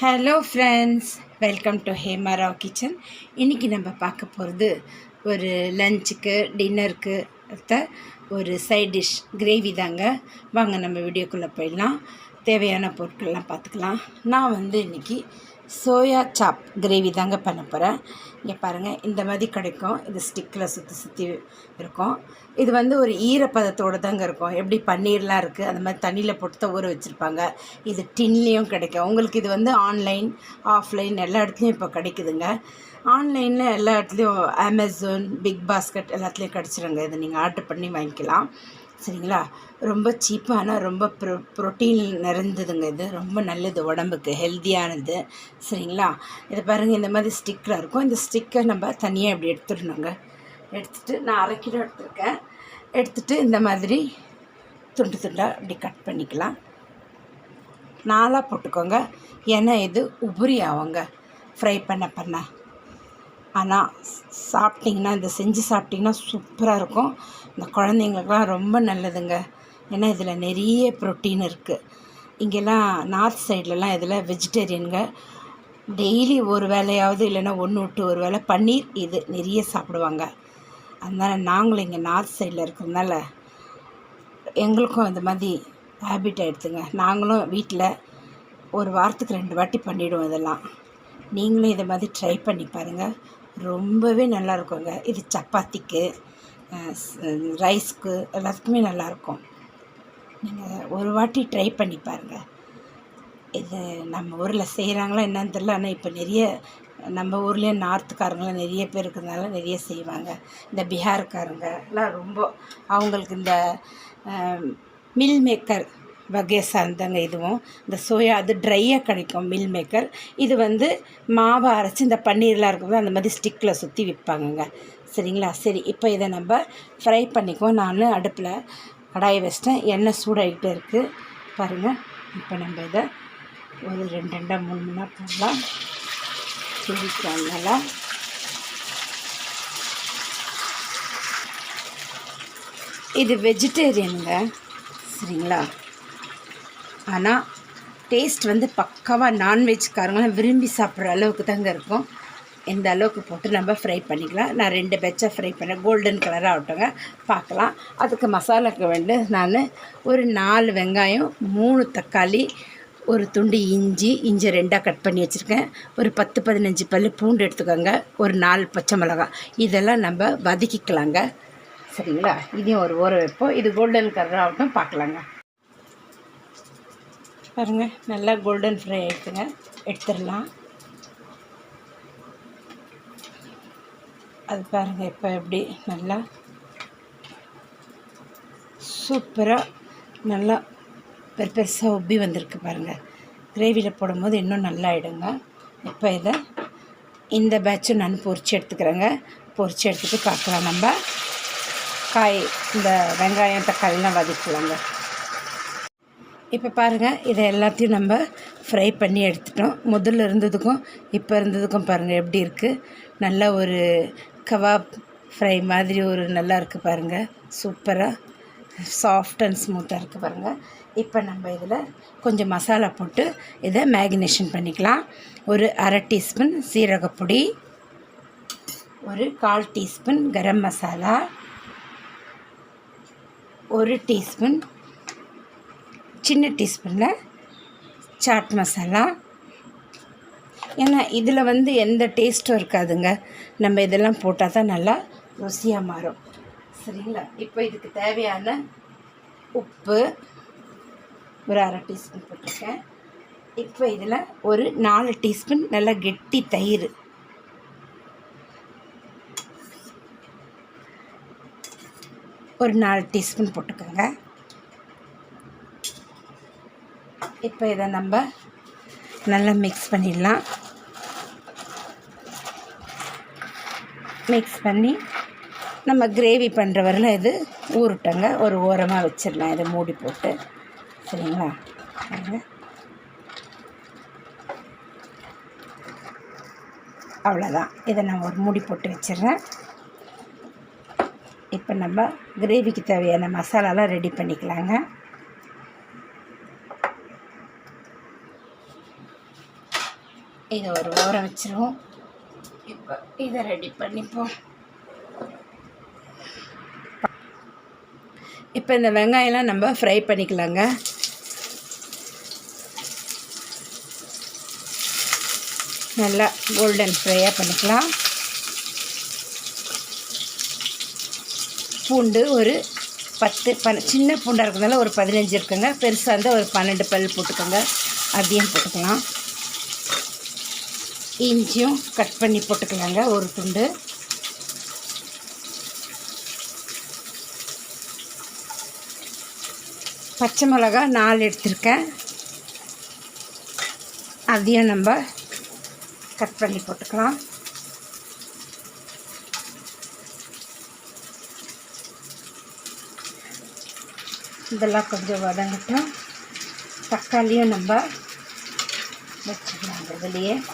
Hello friends welcome to Hemarao kitchen இன்றைக்கி நம்ம பார்க்க போகிறது ஒரு லஞ்சுக்கு டின்னருக்கு ஒரு சைட் டிஷ் கிரேவி தாங்க. வாங்க நம்ம வீடியோக்குள்ளே போயிடலாம். தேவையான பொருட்கள்லாம் பார்த்துக்கலாம். நான் வந்து இன்றைக்கி சோயா சாப் கிரேவி தாங்க பண்ண போகிறேன் இங்கே பாருங்கள் இந்த மாதிரி கிடைக்கும். இது ஸ்டிக்கில் சுற்றி சுற்றி இருக்கும். இது வந்து ஒரு ஈரப்பதத்தோடு தாங்க இருக்கும். எப்படி பன்னீர்லாம் இருக்குது அந்த மாதிரி தண்ணியில் போட்டு தான் ஊற வச்சுருப்பாங்க. இது டின்லேயும் கிடைக்கும். உங்களுக்கு இது வந்து ஆன்லைன் ஆஃப்லைன் எல்லா இடத்துலையும் இப்போ கிடைக்குதுங்க. ஆன்லைனில் எல்லா இடத்துலையும் அமேசான் பிக் பாஸ்கெட் எல்லாத்துலேயும் கிடச்சிருங்க. இதை நீங்கள் ஆர்டர் பண்ணி வாங்கிக்கலாம். சரிங்களா? ரொம்ப சீப்பான ரொம்ப ப்ரோ ப்ரோட்டீன் நிறைந்ததுங்க இது. ரொம்ப நல்லது உடம்புக்கு ஹெல்த்தியானது சரிங்களா? இதை பாருங்கள் இந்த மாதிரி ஸ்டிக்கில் இருக்கும். இந்த ஸ்டிக்கை நம்ம தனியாக இப்படி எடுத்துடணுங்க. எடுத்துகிட்டு நான் அரை கிலோ எடுத்துருக்கேன். எடுத்துகிட்டு இந்த மாதிரி துண்டு துண்டாக இப்படி கட் பண்ணிக்கலாம். நாலாக போட்டுக்கோங்க. ஏன்னா இது உபரி ஆகுங்க. ஃப்ரை பண்ண பண்ண. ஆனால் சாப்பிட்டிங்கன்னா இந்த செஞ்சு சாப்பிட்டிங்கன்னா சூப்பராக இருக்கும். இந்த குழந்தைங்களுக்குலாம் ரொம்ப நல்லதுங்க. ஏன்னா இதில் நிறைய ப்ரோட்டீன் இருக்குது இங்கெல்லாம் நார்த் சைட்லலாம் இதில் வெஜிடேரியனுங்க டெய்லி ஒரு வேலையாவது இல்லைன்னா ஒன்று விட்டு ஒரு வேலை பன்னீர் இது நிறைய சாப்பிடுவாங்க. அதனால் நாங்களும் இங்கே நார்த் சைடில் இருக்கிறதுனால எங்களுக்கும் இந்த மாதிரி ஹேபிட் ஆகிடுதுங்க நாங்களும் வீட்டில் ஒரு வாரத்துக்கு ரெண்டு வாட்டி பண்ணிவிடுவோம் இதெல்லாம். நீங்களும் இதை மாதிரி ட்ரை பண்ணி பாருங்கள் ரொம்பவே நல்லா இருக்குங்க. இது சப்பாத்திக்கு ரைஸ்க்கு எல்லாத்துக்குமே நல்லாயிருக்கும் நீங்கள் ஒரு வாட்டி ட்ரை பண்ணி பாருங்கள் இது நம்ம ஊரில் செய்கிறாங்களா என்னன்னு தெரில ஆனால் இப்போ நிறைய நம்ம ஊர்லேயே நார்த்துக்காரங்களாம் நிறைய பேர் இருக்கிறதுனால நிறைய செய்வாங்க. இந்த பீகார்காரங்க எல்லாம் ரொம்ப அவங்களுக்கு இந்த மில் மேக்கர் வகையை சார்ந்தங்க இதுவும். இந்த சோயா அது ட்ரையாக கிடைக்கும் மில் மேக்கர் இது வந்து மாவை அரைச்சி இந்த பன்னீர்லாம் இருக்கும்போது அந்த மாதிரி ஸ்டிக்கில் சுற்றி விற்பாங்கங்க. சரிங்களா? சரி இப்போ இதை நம்ம ஃப்ரை பண்ணிக்குவோம். நான் அடுப்பில் கடாயை வச்சிட்டேன். எண்ணெய் சூடாகிட்டே இருக்குது பாருங்கள் இப்போ நம்ம இதை ஒரு ரெண்டு ரெண்டாக மூணு மூணாக போடலாம். சிரிக்கலாம் நல்லா இது வெஜிடேரியனுங்க சரிங்களா? ஆனால் டேஸ்ட் வந்து பக்காவாக நான்வெஜ்காரங்களாம் விரும்பி சாப்பிட்ற அளவுக்கு தாங்க இருக்கும். இந்த அளவுக்கு போட்டு நம்ம ஃப்ரை பண்ணிக்கலாம். நான் ரெண்டு பெச்சை ஃப்ரை பண்ணேன். கோல்டன் கலராக ஆகட்டுங்க. பார்க்கலாம். அதுக்கு மசாலாக்கு வேண்டு நான் ஒரு நாலு வெங்காயம் மூணு தக்காளி ஒரு துண்டு இஞ்சி இஞ்சி ரெண்டாக கட் பண்ணி வச்சுருக்கேன். ஒரு பத்து பதினஞ்சு பல் பூண்டு எடுத்துக்கோங்க. ஒரு நாலு பச்சை மிளகாய். இதெல்லாம் நம்ம வதக்கிக்கலாங்க. சரிங்களா? இதையும் ஒரு ஊற வைப்போம். இது கோல்டன் கலர் ஆகட்டும். பார்க்கலாங்க. பாருங்கள் நல்லா கோல்டன் ஃப்ரை ஆகிடுதுங்க எடுத்துடலாம். அது பாருங்கள் இப்போ எப்படி நல்லா சூப்பராக நல்லா பெரு பெருசாக உப்பி வந்திருக்கு பாருங்கள் கிரேவியில் போடும்போது இன்னும் நல்லா ஆகிடுங்க இப்போ இதை இந்த பேட்சும் நான் பொறிச்சு எடுத்துக்கிறேங்க. பொரிச்சு எடுத்துகிட்டு பார்க்கலாம். நம்ம காய் இந்த வெங்காயம் தக்காளிலாம் வதக்கலாங்க. இப்போ பாருங்கள் இதை எல்லாத்தையும் நம்ம ஃப்ரை பண்ணி எடுத்துட்டோம். முதல்ல இருந்ததுக்கும் இப்போ இருந்ததுக்கும் பாருங்கள் எப்படி இருக்குது நல்ல ஒரு கபாப் ஃப்ரை மாதிரி ஒரு நல்லா இருக்குது பாருங்கள் சூப்பராக சாஃப்ட் அண்ட் ஸ்மூத்தாக இருக்குது பாருங்கள் இப்போ நம்ம இதில் கொஞ்சம் மசாலா போட்டு இதை மேகினேஷன் பண்ணிக்கலாம். ஒரு அரை டீஸ்பூன் சீரகப்பொடி ஒரு கால் டீஸ்பூன் கரம் மசாலா ஒரு டீஸ்பூன் சின்ன டீஸ்பூனில் சாட் மசாலா ஏன்னா இதில் வந்து எந்த டேஸ்ட்டும் இருக்காதுங்க. நம்ம இதெல்லாம் போட்டால் தான் நல்லா ருசியாக மாறும். சரிங்களா? இப்போ இதுக்கு தேவையான உப்பு ஒரு அரை டீஸ்பூன் போட்டிருக்கேன். இப்போ இதில் ஒரு நாலு டீஸ்பூன் நல்லா கெட்டி தயிர். ஒரு நாலு டீஸ்பூன் போட்டுக்கோங்க. இப்போ இதை நம்ம நல்லா மிக்ஸ் பண்ணிடலாம். மிக்ஸ் பண்ணி நம்ம கிரேவி பண்ணுற வரல இது ஊருட்டங்க. ஒரு ஓரமாக வச்சிடலாம். இதை மூடி போட்டு. சரிங்களா? அவ்வளோதான் இதை நான் ஒரு மூடி போட்டு வச்சிடுறேன். இப்போ நம்ம கிரேவிக்கு தேவையான மசாலாலாம் ரெடி பண்ணிக்கலாங்க. இதை ஒரு ஓரம் வச்சிருவோம். இதை ரெடி பண்ணிப்போம் இப்போ இந்த வெங்காயம்லாம் நம்ம ஃப்ரை பண்ணிக்கலாங்க. நல்லா கோல்டன் ஃப்ரையாக பண்ணிக்கலாம். பூண்டு ஒரு பத்து பன் சின்ன பூண்டாக இருக்கிறதால ஒரு பதினஞ்சு இருக்குங்க. பெருசாக இருந்தால் ஒரு பன்னெண்டு பல் போட்டுக்கோங்க. அதையும் போட்டுக்கலாம். இஞ்சியும் கட் பண்ணி போட்டுக்கலாங்க ஒரு துண்டு. பச்சை மிளகா நாலு எடுத்திருக்கேன். அதையும் நம்ம கட் பண்ணி போட்டுக்கலாம். இதெல்லாம் கொஞ்சம் வதங்கட்டும். தக்காளியும் நம்ம வச்சுக்கலாம் வெளியே இதுலேயே.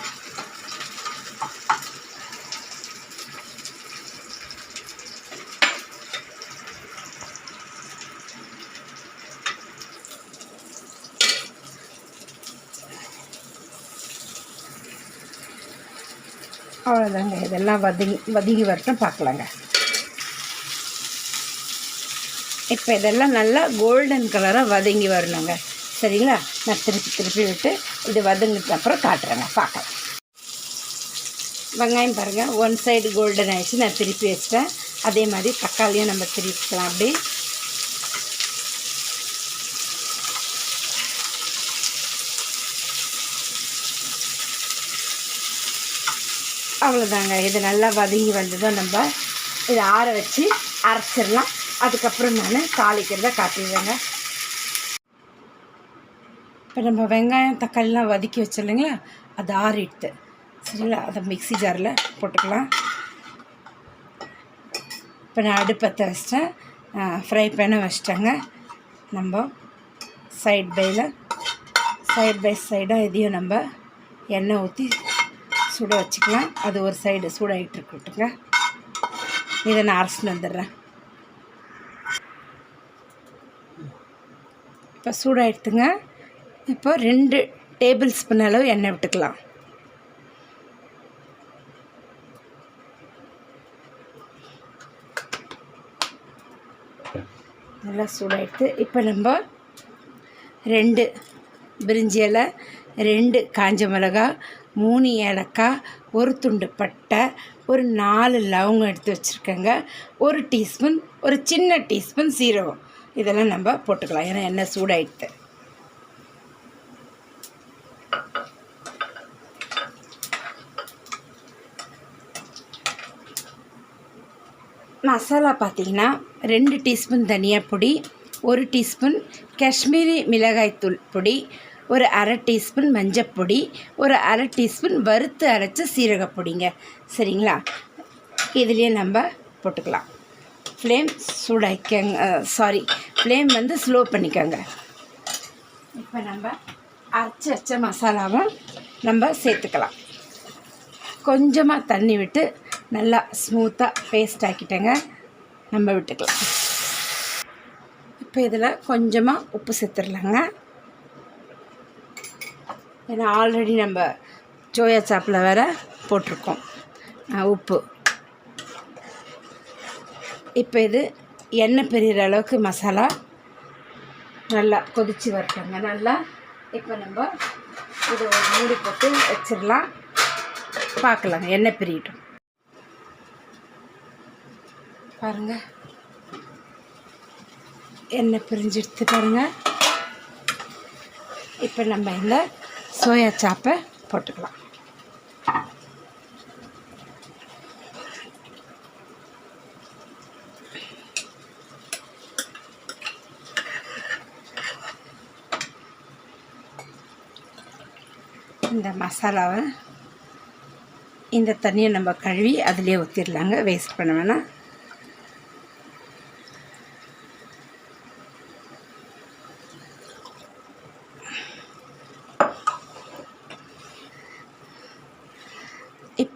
அவ்வளோதாங்க. இதெல்லாம் வதங்கி வதங்கி வரட்டும் பார்க்கலாங்க. இப்போ இதெல்லாம் நல்லா கோல்டன் கலராக வதங்கி வரணுங்க. சரிங்களா? நான் திருப்பி திருப்பி விட்டு இது வதங்கிட்டு அப்புறம் காட்டுறேங்க. பார்க்கலாம். வெங்காயம் பாருங்கள் ஒன் சைடு கோல்டன் ஆயிடுச்சு. நான் திருப்பி வச்சிட்டேன். அதே மாதிரி தக்காளியும் நம்ம திருப்பிக்கலாம் அப்படி அவ்வளோதாங்க இது நல்லா வதங்கி வந்ததும் நம்ம இதை ஆற வச்சு அரைச்சிடலாம். அதுக்கப்புறம் நான் தாளிக்கிறத காட்டிடுவேங்க இப்போ நம்ம வெங்காயம் தக்காளிலாம் வதக்கி வச்சிடலைங்களா? அது ஆறிடுது சரிங்களா? அதை மிக்ஸி ஜாரில் போட்டுக்கலாம். இப்போ நான் அடுப்பத்தை வச்சிட்டேன். ஃப்ரை பேனை வச்சிட்டேங்க. நம்ம சைட் பையில் சைட் பை சைடாக இதையும் நம்ம எண்ணெய் ஊற்றி சுட வச்சுக்கலாம். அது ஒரு சைடு சூடாகிட்டு இருக்கட்டுங்க இதை நான் அரைச்சிட்டு வந்துடுறேன். இப்போ சூடாகிடுத்துங்க இப்போ ரெண்டு டேபிள் ஸ்பூன் அளவு எண்ணெய் விட்டுக்கலாம். நல்லா சூடாகிடுத்து இப்போ நம்ம ரெண்டு பிரிஞ்சி இலை ரெண்டு காஞ்ச மிளகா மூணு ஏலக்காய் ஒரு துண்டு பட்டை ஒரு நாலு லவங்கம் எடுத்து வச்சுருக்கேங்க. ஒரு டீஸ்பூன் ஒரு சின்ன டீஸ்பூன் சீரகம். இதெல்லாம் நம்ம போட்டுக்கலாம். ஏன்னா எண்ணெய் சூடாயிடுது. மசாலா பார்த்திங்கன்னா ரெண்டு டீஸ்பூன் தனியா பொடி ஒரு டீஸ்பூன் காஷ்மீரி மிளகாய்த்தூள் பொடி ஒரு அரை டீஸ்பூன் மஞ்சப்பொடி ஒரு அரை டீஸ்பூன் வறுத்து அரைச்ச சீரகப்பொடிங்க சரிங்களா? இதுலேயே நம்ம போட்டுக்கலாம். ஃப்ளேம் சூடாக்கங்க சாரி ஃப்ளேம் வந்து ஸ்லோ பண்ணிக்கோங்க. இப்போ நம்ம அரைச்சி வச்ச மசாலாவை நம்ம சேர்த்துக்கலாம். கொஞ்சமாக தண்ணி விட்டு நல்லா ஸ்மூத்தாக பேஸ்ட் ஆக்கிட்டேங்க. நம்ம விட்டுக்கலாம். இப்போ இதில் கொஞ்சமாக உப்பு சேர்த்துடலாங்க. ஏன்னா ஆல்ரெடி நம்ம சோயா சாப்பில் வேறு போட்டிருக்கோம். உப்பு. இப்போ இது எண்ணெய் பெரியற அளவுக்கு மசாலா நல்லா கொதித்து வரட்டுங்க. நல்லா இப்போ நம்ம இதை ஒரு மூடி போட்டு வச்சிடலாம். பார்க்கலாங்க எண்ணெய் பிரியட்டும். பாருங்கள் எண்ணெய் பிரிஞ்சு எடுத்து பாருங்கள் இப்போ நம்ம இந்த சோயா சாப்பை போட்டுக்கலாம். இந்த மசாலாவை இந்த தண்ணியை நம்ம கழுவி அதிலே ஊற்றிடலாங்க வேஸ்ட் பண்ண வேணாம்.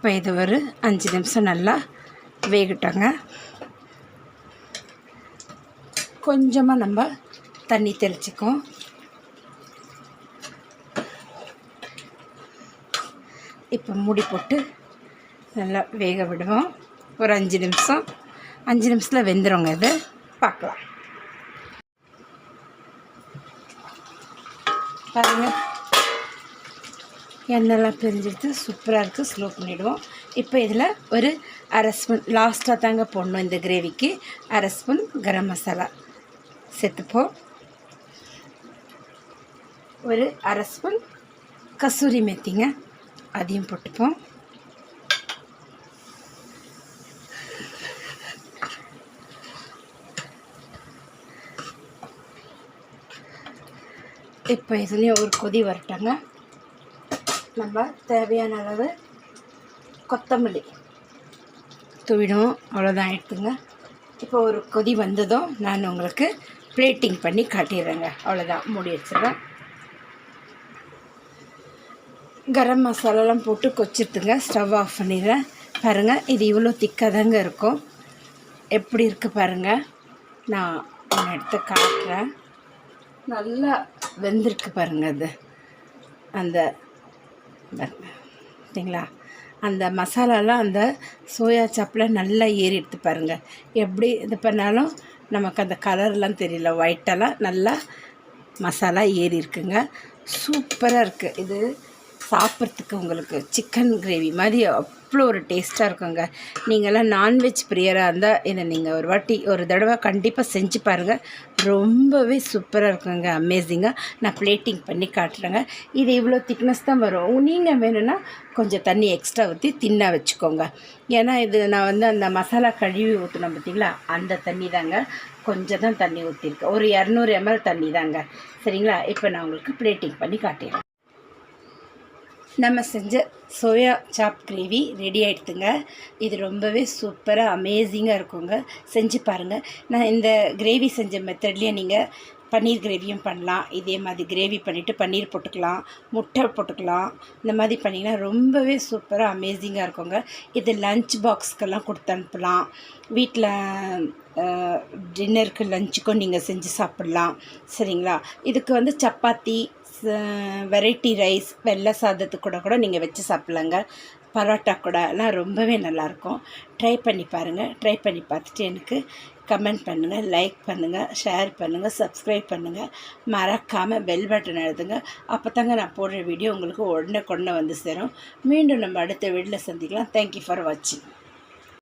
இப்போ இது ஒரு அஞ்சு நிமிஷம் நல்லா வேகட்டோங்க. கொஞ்சமாக நம்ம தண்ணி தெளிச்சிக்கும் இப்போ மூடி போட்டு நல்லா வேக விடுவோம். ஒரு அஞ்சு நிமிஷம். அஞ்சு நிமிஷத்தில் வெந்துடுங்க இது. பார்க்கலாம் பாருங்கள் எண்ணெய்லாம் பிரிஞ்சிடுத்து சூப்பராக இருக்குது ஸ்லோ பண்ணிவிடுவோம் இப்போ இதில் ஒரு அரை ஸ்பூன் லாஸ்ட்டாக தாங்க போடணும் இந்த கிரேவிக்கு அரை ஸ்பூன் கரம் மசாலா. சேர்த்துப்போம். ஒரு அரை ஸ்பூன் கசூரி மெத்திங்க அதையும் போட்டுப்போம். இப்போ இதுலேயும் ஒரு கொதி வரட்டாங்க. நம்ம தேவையான அளவு கொத்தமல்லி தூவிடும் அவ்வளோதான் எடுத்துங்க இப்போ ஒரு கொதி வந்ததும் நான் உங்களுக்கு பிளேட்டிங் பண்ணி காட்டிடுறேங்க. அவ்வளோதான் மூடி வச்சுருவேன் கரம் மசாலாலாம் போட்டு கொச்சிட்டுங்க ஸ்டவ் ஆஃப் பண்ணிடுறேன். பாருங்கள் இது இவ்வளோ திக்காக தாங்க இருக்கும். எப்படி இருக்குது பாருங்கள் நான் ஒன்று எடுத்து காட்டுறேன். நல்லா வெந்திருக்கு பாருங்கள் அது. அந்த சரிங்களா? அந்த மசாலாலாம் அந்த சோயா சாப்பில் நல்லா ஏறி எடுத்து பாருங்கள் எப்படி இது பண்ணாலும் நமக்கு அந்த கலர்லாம் தெரியல. ஒயிட்டெல்லாம் நல்லா மசாலா ஏறி இருக்குங்க. சூப்பராக இருக்குது இது சாப்பிட்றதுக்கு உங்களுக்கு சிக்கன் கிரேவி மாதிரி அவ்வளோ ஒரு டேஸ்ட்டாக இருக்குங்க. நீங்களாம் நான்வெஜ் பிரியராக இருந்தால் இதை நீங்கள் ஒரு வாட்டி ஒரு தடவை கண்டிப்பாக செஞ்சு பாருங்கள் ரொம்பவே சூப்பராக இருக்குங்க அமேசிங்காக நான் பிளேட்டிங் பண்ணி காட்டுறேங்க. இது இவ்வளோ திக்னஸ் தான் வரும். நீங்கள் வேணும்னா கொஞ்சம் தண்ணி எக்ஸ்ட்ரா ஊற்றி தின்னா வச்சுக்கோங்க. ஏன்னா இது நான் வந்து அந்த மசாலா கழுவி ஊற்றினோம் பார்த்தீங்களா? அந்த தண்ணி தாங்க. கொஞ்சம் தான் தண்ணி ஊற்றிருக்கேன் ஒரு இரநூறு எம்எல் தண்ணி தாங்க. சரிங்களா? இப்போ நான் உங்களுக்கு பிளேட்டிங் பண்ணி காட்டிடுறேன் நம்ம செஞ்ச சோயா சாப் கிரேவி ரெடி ஆகிடுதுங்க இது ரொம்பவே சூப்பராக அமேசிங்காக இருக்குங்க. செஞ்சு பாருங்கள் நான் இந்த கிரேவி செஞ்ச மெத்தட்லேயே நீங்கள் பன்னீர் கிரேவியும் பண்ணலாம். இதே மாதிரி கிரேவி பண்ணிவிட்டு பன்னீர் போட்டுக்கலாம். முட்டை போட்டுக்கலாம். இந்த மாதிரி பண்ணிங்கன்னா ரொம்பவே சூப்பராக அமேசிங்காக இருக்குங்க. இது லஞ்ச் பாக்ஸ்க்கெல்லாம் கொடுத்து அனுப்பலாம். வீட்டில் டின்னருக்கு லஞ்சுக்கும் நீங்கள் செஞ்சு சாப்பிட்லாம். சரிங்களா? இதுக்கு வந்து சப்பாத்தி வெரைட்டி ரைஸ் வெள்ளை சாதத்து கூட கூட நீங்கள் வச்சு சாப்பிட்லாங்க. பரோட்டா கூட எல்லாம் ரொம்பவே நல்லாயிருக்கும் ட்ரை பண்ணி பாருங்கள் ட்ரை பண்ணி பார்த்துட்டு எனக்கு கமெண்ட் பண்ணுங்கள் லைக் பண்ணுங்கள் ஷேர் பண்ணுங்கள் சப்ஸ்கிரைப் பண்ணுங்கள் மறக்காமல் பெல் பட்டன் எழுதுங்க அப்போ தாங்க நான் போடுற வீடியோ உங்களுக்கு உடனே கொண்டு வந்து சேரும். மீண்டும் நம்ம அடுத்த வீட்டில் சந்திக்கலாம். தேங்க்யூ ஃபார் வாட்சிங்